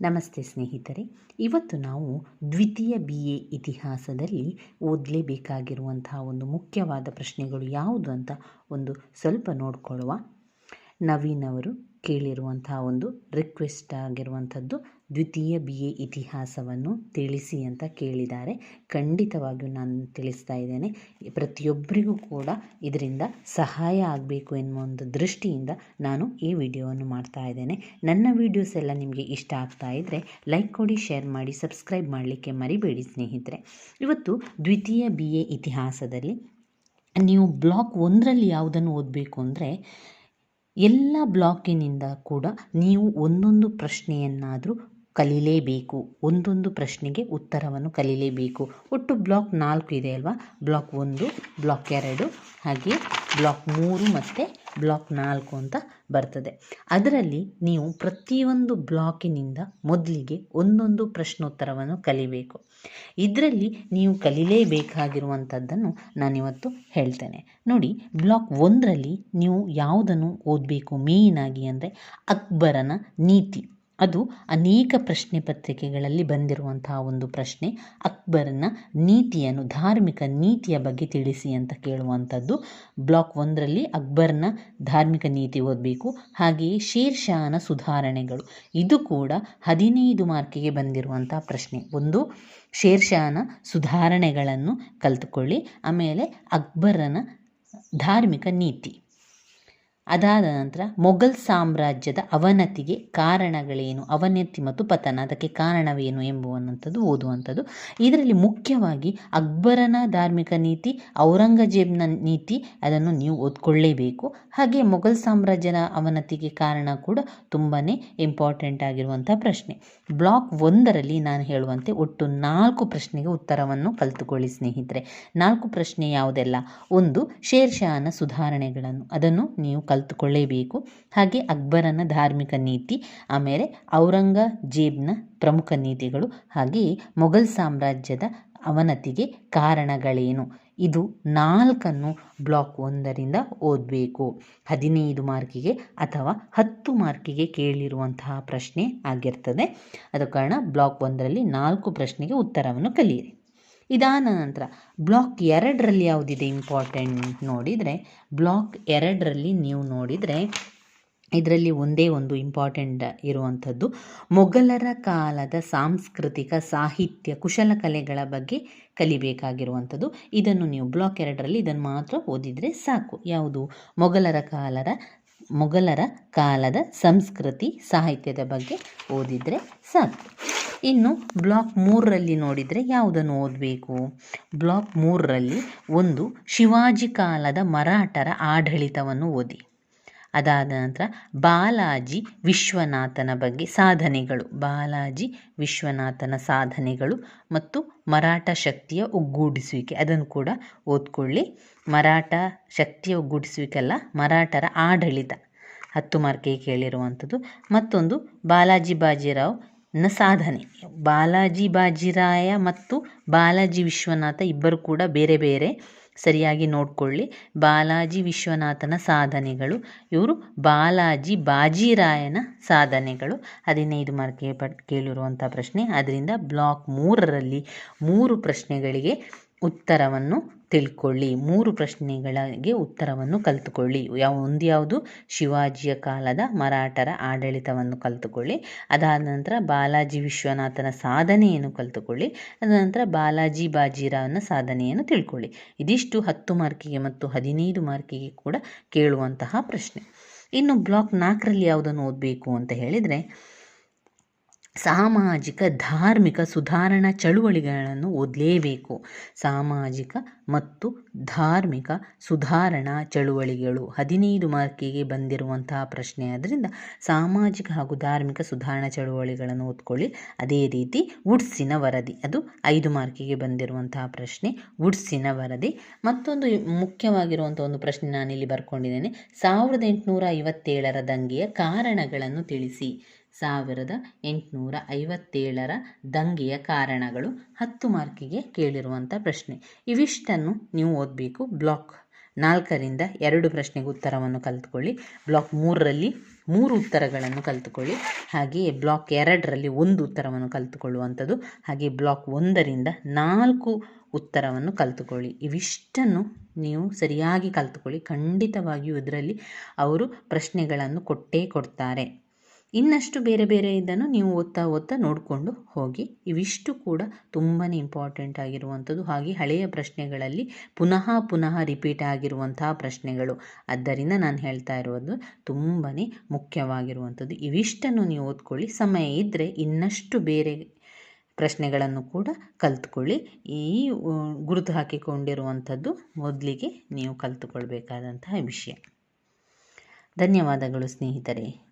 ನಮಸ್ತೆ ಸ್ನೇಹಿತರೆ. ಇವತ್ತು ನಾವು ದ್ವಿತೀಯ ಬಿ ಎ ಇತಿಹಾಸದಲ್ಲಿ ಓದಲೇಬೇಕಾಗಿರುವಂತಹ ಒಂದು ಮುಖ್ಯವಾದ ಪ್ರಶ್ನೆಗಳು ಯಾವುದು ಅಂತ ಒಂದು ಸ್ವಲ್ಪ ನೋಡಿಕೊಳ್ಳುವ ನವೀನ್ ಅವರು ಕೇಳಿರುವಂತಹ ಒಂದು ರಿಕ್ವೆಸ್ಟ್ ಆಗಿರುವಂಥದ್ದು ದ್ವಿತೀಯ ಬಿ ಎ ಇತಿಹಾಸವನ್ನು ತಿಳಿಸಿ ಅಂತ ಕೇಳಿದ್ದಾರೆ. ಖಂಡಿತವಾಗಿಯೂ ನಾನು ತಿಳಿಸ್ತಾ ಇದ್ದೇನೆ. ಪ್ರತಿಯೊಬ್ಬರಿಗೂ ಕೂಡ ಇದರಿಂದ ಸಹಾಯ ಆಗಬೇಕು ಎನ್ನುವ ಒಂದು ದೃಷ್ಟಿಯಿಂದ ನಾನು ಈ ವಿಡಿಯೋವನ್ನು ಮಾಡ್ತಾ ಇದ್ದೇನೆ. ನನ್ನ ವಿಡಿಯೋಸ್ ಎಲ್ಲ ನಿಮಗೆ ಇಷ್ಟ ಆಗ್ತಾ ಇದ್ದರೆ ಲೈಕ್ ಕೊಡಿ, ಶೇರ್ ಮಾಡಿ, ಸಬ್ಸ್ಕ್ರೈಬ್ ಮಾಡಲಿಕ್ಕೆ ಮರಿಬೇಡಿ ಸ್ನೇಹಿತರೆ. ಇವತ್ತು ದ್ವಿತೀಯ ಬಿ ಎ ಇತಿಹಾಸದಲ್ಲಿ ನೀವು ಬ್ಲಾಕ್ ಒಂದರಲ್ಲಿ ಯಾವುದನ್ನು ಓದಬೇಕು ಅಂದರೆ ಎಲ್ಲ ಬ್ಲಾಕಿನಿಂದ ಕೂಡ ನೀವು ಒಂದೊಂದು ಪ್ರಶ್ನೆಯನ್ನಾದರೂ ಕಲೀಲೇಬೇಕು. ಒಂದೊಂದು ಪ್ರಶ್ನೆಗೆ ಉತ್ತರವನ್ನು ಕಲೀಲೇಬೇಕು. ಒಟ್ಟು ಬ್ಲಾಕ್ ನಾಲ್ಕು ಇದೆ ಅಲ್ವಾ? ಬ್ಲಾಕ್ ಒಂದು, ಬ್ಲಾಕ್ ಎರಡು, ಹಾಗೆ ಬ್ಲಾಕ್ ಮೂರು ಮತ್ತು ಬ್ಲಾಕ್ ನಾಲ್ಕು ಅಂತ ಬರ್ತದೆ. ಅದರಲ್ಲಿ ನೀವು ಪ್ರತಿಯೊಂದು ಬ್ಲಾಕಿನಿಂದ ಮೊದಲಿಗೆ ಒಂದೊಂದು ಪ್ರಶ್ನೋತ್ತರವನ್ನು ಕಲಿಬೇಕು. ಇದರಲ್ಲಿ ನೀವು ಕಲೀಲೇಬೇಕಾಗಿರುವಂಥದ್ದನ್ನು ನಾನಿವತ್ತು ಹೇಳ್ತೇನೆ. ನೋಡಿ ಬ್ಲಾಕ್ ಒಂದರಲ್ಲಿ ನೀವು ಯಾವುದನ್ನು ಓದಬೇಕು ಮೇಯ್ನಾಗಿ ಅಂದರೆ ಅಕ್ಬರನ ನೀತಿ. ಅದು ಅನೇಕ ಪ್ರಶ್ನೆ ಪತ್ರಿಕೆಗಳಲ್ಲಿ ಬಂದಿರುವಂತಹ ಒಂದು ಪ್ರಶ್ನೆ. ಅಕ್ಬರನ ನೀತಿಯನ್ನು, ಧಾರ್ಮಿಕ ನೀತಿಯ ಬಗ್ಗೆ ತಿಳಿಸಿ ಅಂತ ಕೇಳುವಂಥದ್ದು. ಬ್ಲಾಕ್ ಒಂದರಲ್ಲಿ ಅಕ್ಬರ್ನ ಧಾರ್ಮಿಕ ನೀತಿ ಓದಬೇಕು, ಹಾಗೆಯೇ ಶೇರ್ ಶಾಹನ ಸುಧಾರಣೆಗಳು. ಇದು ಕೂಡ ಹದಿನೈದು ಮಾರ್ಕಿಗೆ ಬಂದಿರುವಂತಹ ಪ್ರಶ್ನೆ. ಒಂದು ಶೇರ್ ಶಾಹನ ಸುಧಾರಣೆಗಳನ್ನು ಕಲ್ತುಕೊಳ್ಳಿ. ಆಮೇಲೆ ಅಕ್ಬರನ ಧಾರ್ಮಿಕ ನೀತಿ. ಅದಾದ ನಂತರ ಮೊಘಲ್ ಸಾಮ್ರಾಜ್ಯದ ಅವನತಿಗೆ ಕಾರಣಗಳೇನು? ಅವನತಿ ಮತ್ತು ಪತನ, ಅದಕ್ಕೆ ಕಾರಣವೇನು ಎಂಬುವಂಥದ್ದು ಓದುವಂಥದ್ದು. ಇದರಲ್ಲಿ ಮುಖ್ಯವಾಗಿ ಅಕ್ಬರನ ಧಾರ್ಮಿಕ ನೀತಿ, ಔರಂಗಜೇಬ್ನ ನೀತಿ, ಅದನ್ನು ನೀವು ಓದ್ಕೊಳ್ಳೇಬೇಕು. ಹಾಗೆ ಮೊಘಲ್ ಸಾಮ್ರಾಜ್ಯದ ಅವನತಿಗೆ ಕಾರಣ ಕೂಡ ತುಂಬಾ ಇಂಪಾರ್ಟೆಂಟ್ ಆಗಿರುವಂಥ ಪ್ರಶ್ನೆ. ಬ್ಲಾಕ್ ಒಂದರಲ್ಲಿ ನಾನು ಹೇಳುವಂತೆ ಒಟ್ಟು ನಾಲ್ಕು ಪ್ರಶ್ನೆಗೆ ಉತ್ತರವನ್ನು ಕಲಿತುಕೊಳ್ಳಿ ಸ್ನೇಹಿತರೆ. ನಾಲ್ಕು ಪ್ರಶ್ನೆ ಯಾವುದೆಲ್ಲ? ಒಂದು ಶೇರ್ ಶಾಹನ ಸುಧಾರಣೆಗಳನ್ನು. ಅದನ್ನು ನೀವು ಕಲಿತುಕೊಳ್ಳೇಬೇಕು. ಹಾಗೆ ಅಕ್ಬರನ ಧಾರ್ಮಿಕ ನೀತಿ, ಆಮೇಲೆ ಔರಂಗಜೇಬ್ನ ಪ್ರಮುಖ ನೀತಿಗಳು ಹಾಗೆಯೇ ಮೊಘಲ್ ಸಾಮ್ರಾಜ್ಯದ ಅವನತಿಗೆ ಕಾರಣಗಳೇನು? ಇದು ನಾಲ್ಕನ್ನು ಬ್ಲಾಕ್ ಒಂದರಿಂದ ಓದಬೇಕು. ಹದಿನೈದು ಮಾರ್ಕಿಗೆ ಅಥವಾ ಹತ್ತು ಮಾರ್ಕಿಗೆ ಕೇಳಿರುವಂತಹ ಪ್ರಶ್ನೆ ಆಗಿರ್ತದೆ. ಅದ ಕಾರಣ ಬ್ಲಾಕ್ ಒಂದರಲ್ಲಿ ನಾಲ್ಕು ಪ್ರಶ್ನೆಗೆ ಉತ್ತರವನ್ನು ಕಲಿಯಿರಿ. ಇದಾದ ನಂತರ ಬ್ಲಾಕ್ ಎರಡರಲ್ಲಿ ಯಾವುದಿದೆ ಇಂಪಾರ್ಟೆಂಟ್ ನೋಡಿದರೆ ಬ್ಲಾಕ್ ಎರಡರಲ್ಲಿ ನೀವು ನೋಡಿದರೆ ಇದರಲ್ಲಿ ಒಂದೇ ಒಂದು ಇಂಪಾರ್ಟೆಂಟ್ ಇರುವಂಥದ್ದು ಮೊಘಲರ ಕಾಲದ ಸಾಂಸ್ಕೃತಿಕ ಸಾಹಿತ್ಯ ಕುಶಲಕಲೆಗಳ ಬಗ್ಗೆ ಕಲಿಬೇಕಾಗಿರುವಂಥದ್ದು. ಇದನ್ನು ನೀವು ಬ್ಲಾಕ್ ಎರಡರಲ್ಲಿ ಇದನ್ನು ಮಾತ್ರ ಓದಿದರೆ ಸಾಕು. ಯಾವುದು? ಮೊಘಲರ ಕಾಲದ ಮೊಘಲರ ಕಾಲದ ಸಂಸ್ಕೃತಿ ಸಾಹಿತ್ಯದ ಬಗ್ಗೆ ಓದಿದರೆ ಸಾಕು. ಇನ್ನು ಬ್ಲಾಕ್ ಮೂರರಲ್ಲಿ ನೋಡಿದರೆ ಯಾವುದನ್ನು ಓದಬೇಕು? ಬ್ಲಾಕ್ ಮೂರರಲ್ಲಿ ಒಂದು ಶಿವಾಜಿ ಕಾಲದ ಮರಾಠರ ಆಡಳಿತವನ್ನು ಓದಿ. ಅದಾದ ನಂತರ ಬಾಲಾಜಿ ವಿಶ್ವನಾಥನ ಬಗ್ಗೆ ಸಾಧನೆಗಳು. ಬಾಲಾಜಿ ವಿಶ್ವನಾಥನ ಸಾಧನೆಗಳು ಮತ್ತು ಮರಾಠ ಶಕ್ತಿಯ ಒಗ್ಗೂಡಿಸುವಿಕೆ. ಅದನ್ನು ಕೂಡ ಓದ್ಕೊಳ್ಳಿ. ಮರಾಠ ಶಕ್ತಿಯ ಒಗ್ಗೂಡಿಸುವಿಕೆ ಅಲ್ಲ ಮರಾಠರ ಆಡಳಿತ. ಹತ್ತು ಮಾರ್ಕಿಗೆ ಕೇಳಿರುವಂಥದ್ದು ಮತ್ತೊಂದು, ಬಾಲಾಜಿ ಬಾಜಿರಾವ್ ನ ಸಾಧನೆ. ಬಾಲಾಜಿ ಬಾಜಿರಾಯ ಮತ್ತು ಬಾಲಾಜಿ ವಿಶ್ವನಾಥ ಇಬ್ಬರು ಕೂಡ ಬೇರೆ ಬೇರೆ ಸರಿಯಾಗಿ ನೋಡಿಕೊಳ್ಳಿ. ಬಾಲಾಜಿ ವಿಶ್ವನಾಥನ ಸಾಧನೆಗಳು, ಇವರು ಬಾಲಾಜಿ ಬಾಜಿರಾಯನ ಸಾಧನೆಗಳು. ಹದಿನೈದು ಮಾರ್ಕಿಗೆ ಪಟ್ ಕೇಳಿರುವಂಥ ಪ್ರಶ್ನೆ. ಅದರಿಂದ ಬ್ಲಾಕ್ ಮೂರರಲ್ಲಿ ಮೂರು ಪ್ರಶ್ನೆಗಳಿಗೆ ಉತ್ತರವನ್ನು ತಿಳ್ಕೊಳ್ಳಿ. ಮೂರು ಪ್ರಶ್ನೆಗಳಿಗೆ ಉತ್ತರವನ್ನು ಕಲಿತುಕೊಳ್ಳಿ. ಯಾವ, ಒಂದು ಯಾವುದು? ಶಿವಾಜಿಯ ಕಾಲದ ಮರಾಠರ ಆಡಳಿತವನ್ನು ಕಲಿತುಕೊಳ್ಳಿ. ಅದಾದ ನಂತರ ಬಾಲಾಜಿ ವಿಶ್ವನಾಥನ ಸಾಧನೆಯನ್ನು ಕಲಿತುಕೊಳ್ಳಿ. ಅದ ನಂತರ ಬಾಲಾಜಿ ಬಾಜಿರಾವ್ನ ಸಾಧನೆಯನ್ನು ತಿಳ್ಕೊಳ್ಳಿ. ಇದಿಷ್ಟು ಹತ್ತು ಮಾರ್ಕಿಗೆ ಮತ್ತು ಹದಿನೈದು ಮಾರ್ಕಿಗೆ ಕೂಡ ಕೇಳುವಂತಹ ಪ್ರಶ್ನೆ. ಇನ್ನು ಬ್ಲಾಕ್ ನಾಲ್ಕರಲ್ಲಿ ಯಾವುದನ್ನು ಓದಬೇಕು ಅಂತ ಹೇಳಿದರೆ ಸಾಮಾಜಿಕ ಧಾರ್ಮಿಕ ಸುಧಾರಣಾ ಚಳುವಳಿಗಳನ್ನು ಓದಲೇಬೇಕು. ಸಾಮಾಜಿಕ ಮತ್ತು ಧಾರ್ಮಿಕ ಸುಧಾರಣಾ ಚಳುವಳಿಗಳು ಹದಿನೈದು ಮಾರ್ಕಿಗೆ ಬಂದಿರುವಂತಹ ಪ್ರಶ್ನೆ. ಆದ್ದರಿಂದ ಸಾಮಾಜಿಕ ಹಾಗೂ ಧಾರ್ಮಿಕ ಸುಧಾರಣಾ ಚಳುವಳಿಗಳನ್ನು ಓದ್ಕೊಳ್ಳಿ. ಅದೇ ರೀತಿ ವುಡ್ಸಿನ ವರದಿ, ಅದು ಐದು ಮಾರ್ಕಿಗೆ ಬಂದಿರುವಂತಹ ಪ್ರಶ್ನೆ. ವುಡ್ಸಿನ ವರದಿ, ಮತ್ತೊಂದು ಮುಖ್ಯವಾಗಿರುವಂಥ ಒಂದು ಪ್ರಶ್ನೆ ನಾನಿಲ್ಲಿ ಬರ್ಕೊಂಡಿದ್ದೇನೆ. ಸಾವಿರದ ಎಂಟುನೂರ ಐವತ್ತೇಳರ ದಂಗೆಯ ಕಾರಣಗಳನ್ನು ತಿಳಿಸಿ. ಸಾವಿರದ ಎಂಟುನೂರ ಐವತ್ತೇಳರ ದಂಗೆಯ ಕಾರಣಗಳು ಹತ್ತು ಮಾರ್ಕಿಗೆ ಕೇಳಿರುವಂಥ ಪ್ರಶ್ನೆ. ಇವಿಷ್ಟನ್ನು ನೀವು ಓದಬೇಕು. ಬ್ಲಾಕ್ ನಾಲ್ಕರಿಂದ ಎರಡು ಪ್ರಶ್ನೆಗೆ ಉತ್ತರವನ್ನು ಕಲಿತುಕೊಳ್ಳಿ. ಬ್ಲಾಕ್ ಮೂರರಲ್ಲಿ ಮೂರು ಉತ್ತರಗಳನ್ನು ಕಲಿತುಕೊಳ್ಳಿ. ಹಾಗೆಯೇ ಬ್ಲಾಕ್ ಎರಡರಲ್ಲಿ ಒಂದು ಉತ್ತರವನ್ನು ಕಲಿತುಕೊಳ್ಳುವಂಥದ್ದು. ಹಾಗೆ ಬ್ಲಾಕ್ ಒಂದರಿಂದ ನಾಲ್ಕು ಉತ್ತರವನ್ನು ಕಲಿತುಕೊಳ್ಳಿ. ಇವಿಷ್ಟನ್ನು ನೀವು ಸರಿಯಾಗಿ ಕಲಿತುಕೊಳ್ಳಿ. ಖಂಡಿತವಾಗಿಯೂ ಇದರಲ್ಲಿ ಅವರು ಪ್ರಶ್ನೆಗಳನ್ನು ಕೊಟ್ಟೇ ಕೊಡ್ತಾರೆ. ಇನ್ನಷ್ಟು ಬೇರೆ ಬೇರೆ ಇದನ್ನು ನೀವು ಓದ್ತಾ ಓದ್ತಾ ನೋಡಿಕೊಂಡು ಹೋಗಿ. ಇವಿಷ್ಟು ಕೂಡ ತುಂಬಾ ಇಂಪಾರ್ಟೆಂಟ್ ಆಗಿರುವಂಥದ್ದು. ಹಾಗೆ ಹಳೆಯ ಪ್ರಶ್ನೆಗಳಲ್ಲಿ ಪುನಃ ಪುನಃ ರಿಪೀಟ್ ಆಗಿರುವಂತಹ ಪ್ರಶ್ನೆಗಳು. ಆದ್ದರಿಂದ ನಾನು ಹೇಳ್ತಾ ಇರೋದು ತುಂಬಾ ಮುಖ್ಯವಾಗಿರುವಂಥದ್ದು. ಇವಿಷ್ಟನ್ನು ನೀವು ಓದ್ಕೊಳ್ಳಿ. ಸಮಯ ಇದ್ದರೆ ಇನ್ನಷ್ಟು ಬೇರೆ ಪ್ರಶ್ನೆಗಳನ್ನು ಕೂಡ ಕಲಿತ್ಕೊಳ್ಳಿ. ಈ ಗುರುತು ಹಾಕಿಕೊಂಡಿರುವಂಥದ್ದು ಮೊದಲಿಗೆ ನೀವು ಕಲಿತುಕೊಳ್ಬೇಕಾದಂತಹ ವಿಷಯ. ಧನ್ಯವಾದಗಳು ಸ್ನೇಹಿತರೆ.